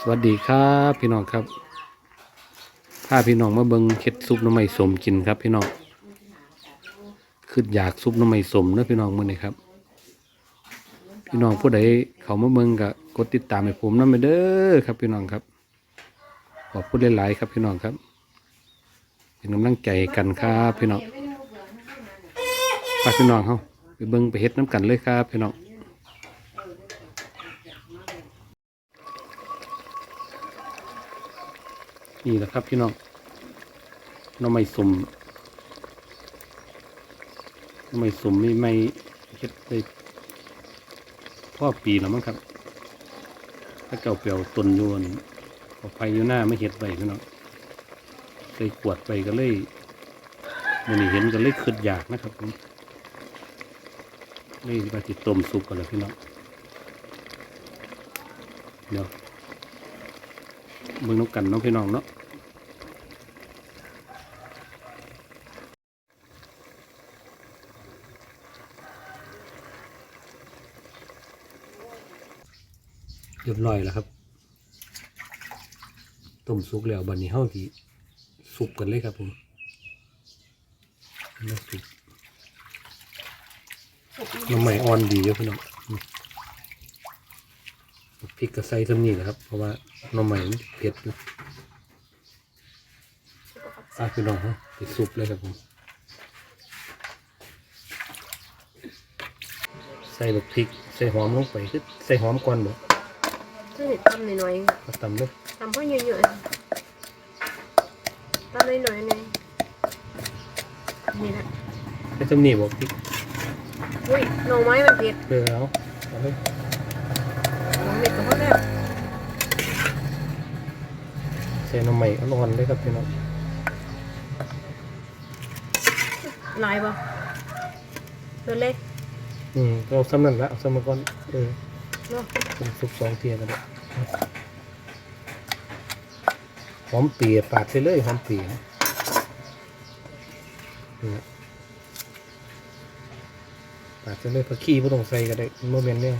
สวัสดีครับพี่น้องครับพาพี่น้องมาเบิงเฮ็ดซุปน้ำไม้สมกินครับ พี่น้องคืออยากซุปน้ำไม้สมนะพี่น้องมื้อนี้ครับ พี่น้องผู้ใดเขามาเบิงก็กดติดตามให้ผมนำไปเด้อครับ พี่น้องครับ ขอบคุณหลายๆครับ พี่น้องครับ เป็นกำลังใจกันครับพี่น้องฝากพี่น้องเฮาไปเบิงไปเฮ็ดน้ำกันเลยครับพี่น้อง นี่แหละครับพี่น้องน้องไม่สมน้องไม่สมไม่ไม่เฮ็ดได้พ่อปีแล้วมั้งครับ ถ้าเก่าเปลี่ยวตนยวนออกไปอยู่หน้าไม่เห็ดไปพี่น้องใส่ขวดไปก็เลยมันเห็นก็เลยขึ้นอยากนะครับผมเลยปฏิต้มสุกกันเลยพี่น้องเดี๋ยวเบิ่งน้ำกันน้องพี่น้องเนาะ รียบร้อยแล้วครับ ต้มสุกแล้วบันนี้เฮาที่สุกกันเลยครับผมน้ำสุกน้ำใหม่อ่อนดีเยอะพี่น้องพริกกระใส่ทำนี่แหละครับ เพราะว่าน้ำใหม่เผ็ดอยู่อาพี่น้องฮะไปซุปเลยครับผมใส่บักพริก ใส่หอมลงไปคือใส่หอมก่อนบ่ ถ้าเด็ดทำหน่อยมาตำเลยๆทำเพราะเยอะๆทำหน่อยๆนี่นี่แหละใส่ตำนี่บ่พริกอุ้ยหน่อไม้มันเผ็ดเลือเอาเอาเลยหน่อเม็ดก็พอแล้วใส่น้ำใหม่อ่อนๆเลยครับพี่น้องลายบ่เปิดเลย อืมเราซ้ำนั่นละเอาซ้ำมาก่อนเออ เนาะเป็นซุปสองเทียกันเลยหอมเปียปาดไปเลยหอมเปียนะนี่นะปาดไปเลยผักขี้ไม่ต้องใส่ก็ได้โมเมนต์เนี่ย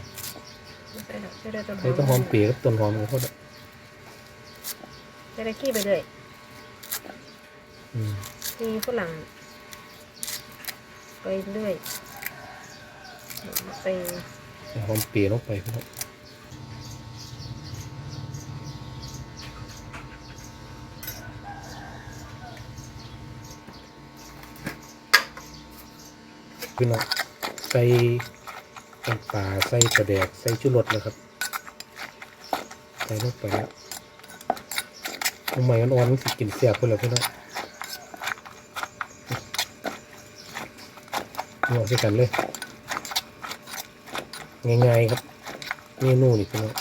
ใส่ดอกใส่ได้ต้นหใส่ต้นหออมมเปียกับต้นหอมของเขาด้วยใส่ได้ขี้ไปเลยอืมมีฝรั่งไปเรื่อยไปใส่ หอมเปียลงไปครับพี่น้องใส่น้ำปลาใส่กระแดกใส่ชูรสเลยครับ ใส่ลงไปแล้วทำไมมันอ่อนมันสิกินเสียบไปเลยพี่น้องหมดด้วยกันเลย ง่ายๆครับเมนูนี่พี่น้อง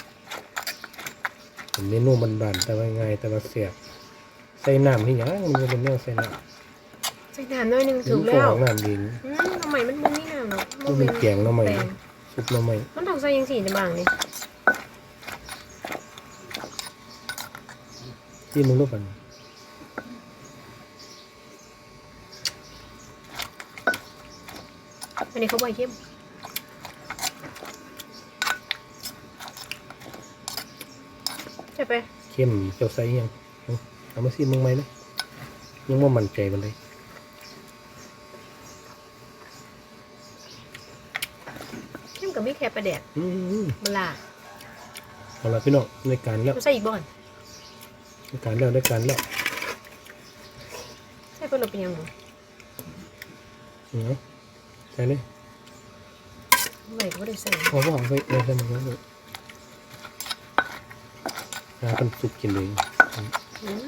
เป็นเมนูบานๆแต่ว่าง่ายแต่ว่าเสียบใส่น้ำที่ยังมันจะเป็นเนื้อใส่น้ำใส่น้ำหน่อยหนึงถึถูงกตัแล้วของน้ำดินอืมทำไมมันบ่มีน้ำหรอกมันเป็นแกงหน่อไม้แกงซุปหน่อไม้มันต้องใส่ยังสี่ในบางนี่ที่มึงรู้ป่ะอันนี้เขาใบเข้ม ใช่ไปเข้มเจ้าใส่ยังเอาเอามาซิมึงไหมนะยังว่ามั่นใจมันเลยเข้มกับมีแค่ประแดดอืมเวลาเอาละพี่น้องในการแล้วเราใส่อีกบ่อนในการแล้วในการแล้วใส่เพื่อเราเป็นยังไงเอาใส่เลยไม่ก็ไม่ได้ใส่พอว่าเอาไปเลยใส่มันเลย นาเป็นสุกกินเลยอืม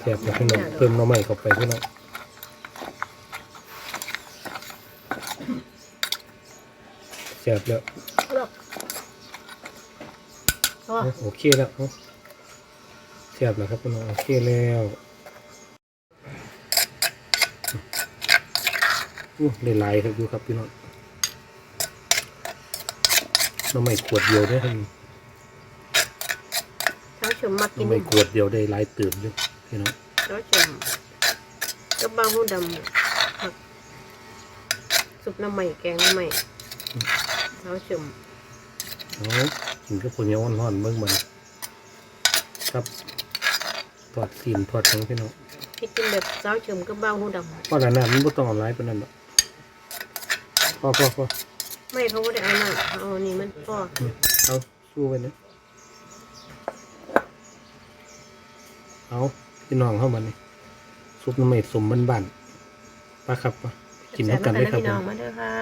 แถบแล้วพี่น้องเพิ่มหน้ำใหม่เข้าไปพี่น้องแสบแล้วเอาหรอกเอาอะโอเคแล้วเอาแสบแล้วครับพี่น้องโอเคแล้วอู้ได้หลายครับดูครับพี่น้องหน้ำใหม่ขวดเดียวได้ครับเท้า เฉมมากินทำไมขวดเดียวได้หลายตื่นเลยพี่น้องเท้าเฉมกับบางหูดำผักสุปน้ำใหม่แกงน้ำใหม่เท้าเฉมเอากินก็ผลเนี้ยอ่อนๆเบิ่งเบิ่งครับทอดซีนทอดทั้งพี่น้องให้กินแบบสาวเฉิมกับบ้าหูดำเพราะนั้นน่ะมันบ่ต้องเอาหลายปานนั้นหรอกพอพอพอไม่เขาก็ได้เอาน้ำเอานี่มันพออืมเอาสู้ไปนะ เอาพี่น้องเข้ามานี่ซุปน้ำมันสมบ้านๆปลาครับปะกินน้ำกันเลยครับพี่ผน้องมมาเด้อค่ะ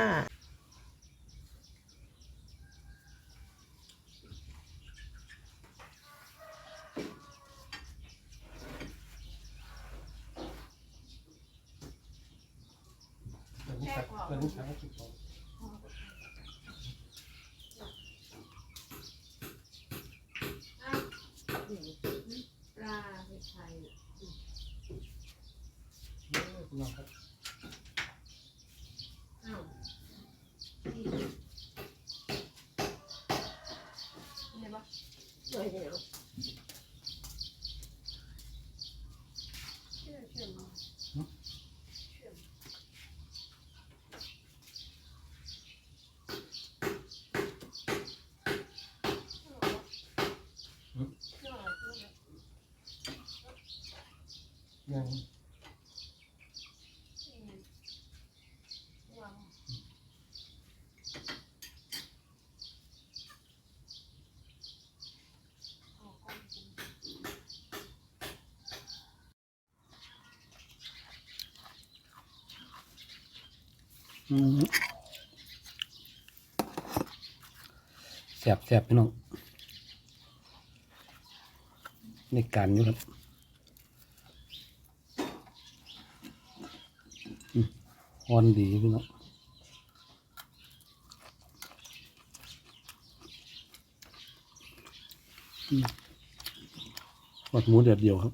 อื ม แสบแสบพี่น้องในการอยู่ครับอืมอ่อนดีพี่น้องอืมทอดหมูเดียวเดียวครับ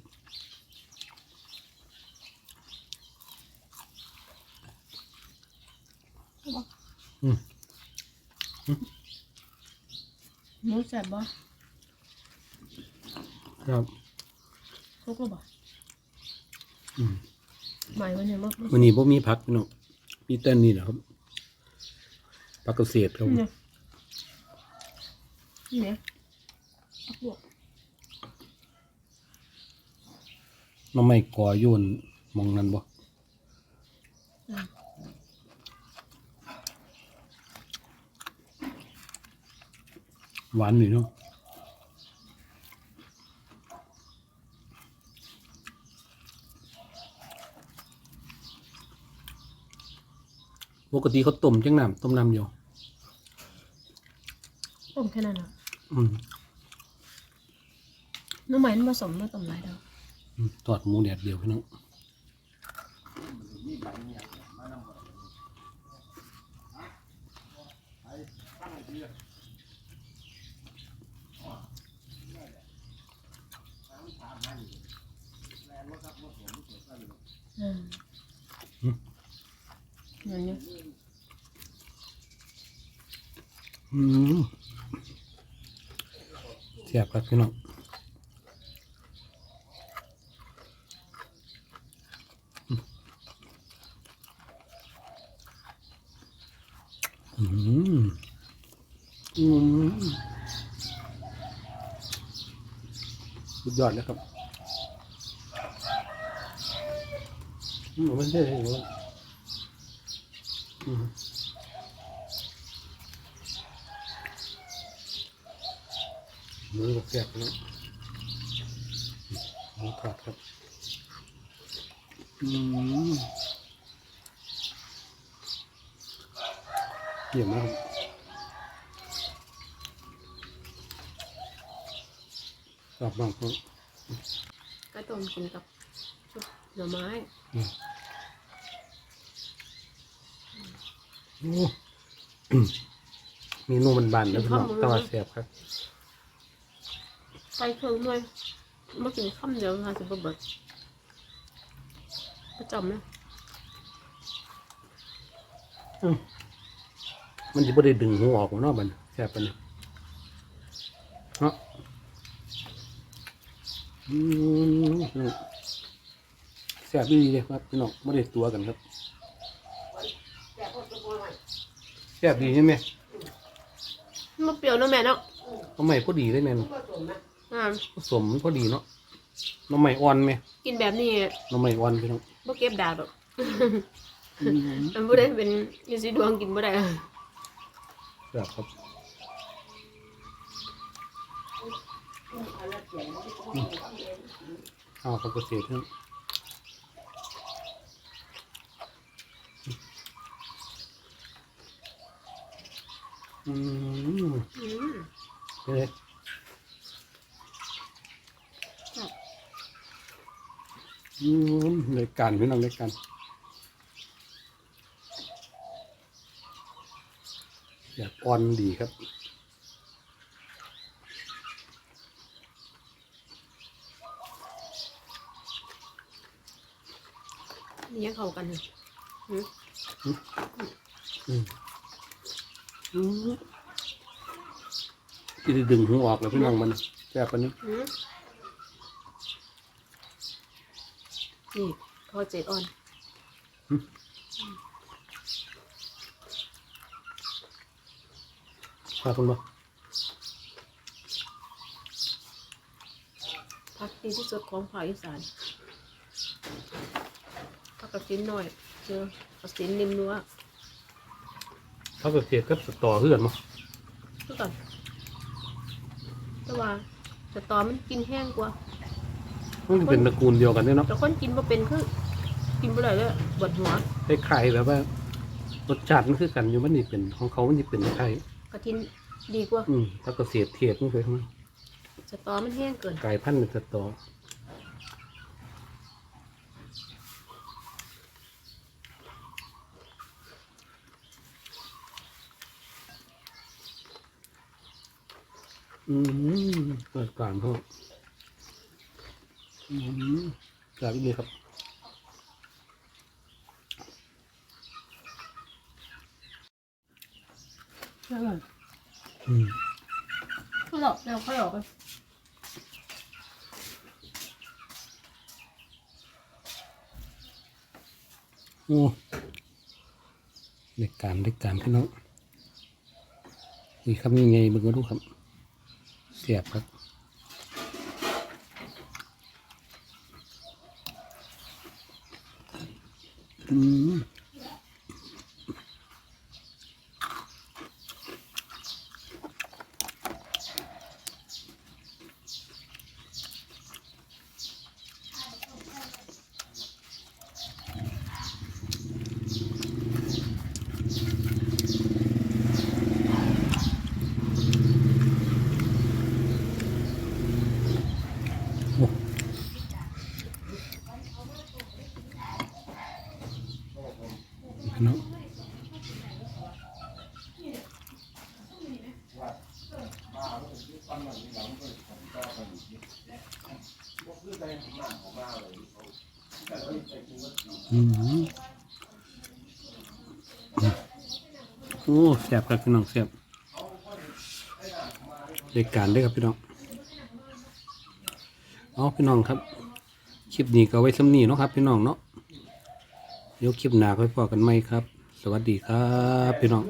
มูแซ่บบ่ครับทุกหรือบ่อืมหมายมันเนี่ยมันวันนี้ผมมีพักพี่น้องมีเต้นนี่นะครับพักเกษตรครับเนี่ยนี่เนี่ยเอาพวกน้องไม่ก่อโยนมองนั้นบ่ อืม หวานอยู่เนาะปกติเขาต้มจังน้ำต้มน้ำเดียวต้มแค่นั้นอะอืมน้ำใหม่มันผสมมาต้มหลายดอกอืมทอดหมูแดดเดียวพี่น้อง อืมนั่นเนี่ย อืมแซ่บครับพี่น้องอืมอืมสุดยอดเลยครับอืมไม่ใช่เหรออืม มือกับแกะนะหมูทอดครับ อืมเยี่ยมมากชอบมากครับก็ต้มกินกับซุปหน่อไม้อืมโอ้มีนุ่มบานๆนะพี่น้องแตว่าแซ่บครับ ใส่เครื่องด้วยมากินข้าวเดียวงานจะบ่เบิดประจำนะอืมมันจะไม่ได้ดึงหัวออกมาเนาะมันแซ่บปานนี้เนาะอืมแซ่บดีเลยครับพี่น้องไม่ได้ตัวกันครับแซ่บดีใช่ไหมมันเปรี้ยวเนาะแม่เนาะอน้องใหม่พอดีเลยแม่น อ่าผสมพอดีเนาะน้องใหม่อ่อนไหมกินแบบนี้น้องใหม่อ่อนพี่น้องบ่เก็บดาบหรอกอืมมันบ่ได้เป็นอยู่สิดวงกินบ่ได้แบบครับอืมเอาเขาเกษตรครับอืมอืมเฮ้ยครับ อื มในการพี่น้องในการอยากอ่อนดีครับนี่ยังเข้ากันอยู่อืมอืมอืมที่ได้ดึงหัวออกแล้วพี่น้องมันแซ่บปานนี้ อืมนี่ข้าวเจ็ดอ่อนพาคุณบ่ผักดีที่สุดของภาคอีสานผักกระสินหน่อยเจอกระสินนิ่มนัวเขาเกษตรกับสตอเพื่อนมั้งคือก่อนแต่ว่าแต่ตอมันกินแห้งกว่ามันเป็นตระกูลเดียวกันเนี่ยเนาะแต่คนกินบ่เป็นคือ กินบ่ได้เลยปวดหัวคล้ายๆแบบว่ารสชาติมันคือกันอยู่มันนี่เป็นของเขามันนี่เป็นคล้ายกระทินดีกว่าๆอืมถ้าเกษตรเทียบมันเคยทำไมสตอมันแห้งเกินกลายพันธุ์เป็นสตออืมเปิดก่อนพ่ออืมกลับอีกเลยครับ อืมเขาหลอกเดี๋ยวเขาหลอกกันโอ้เด็กการเด็กการพี่น้องนี่ครับยังไงเบิ่งก็ดูครับ เสียบครับอืม อืมโอ้แซ่บครับพี่น้องแซ่บเด็กการเด้วยครับพี่น้องเอาพี่น้องครับ คลิปนี้ก็ไว้สำนีเนาะครับ พี่น้องเนาะเดี๋ยวคลิปหน้าค่อยพอกันไหมครับ สวัสดีครับ พี่น้อง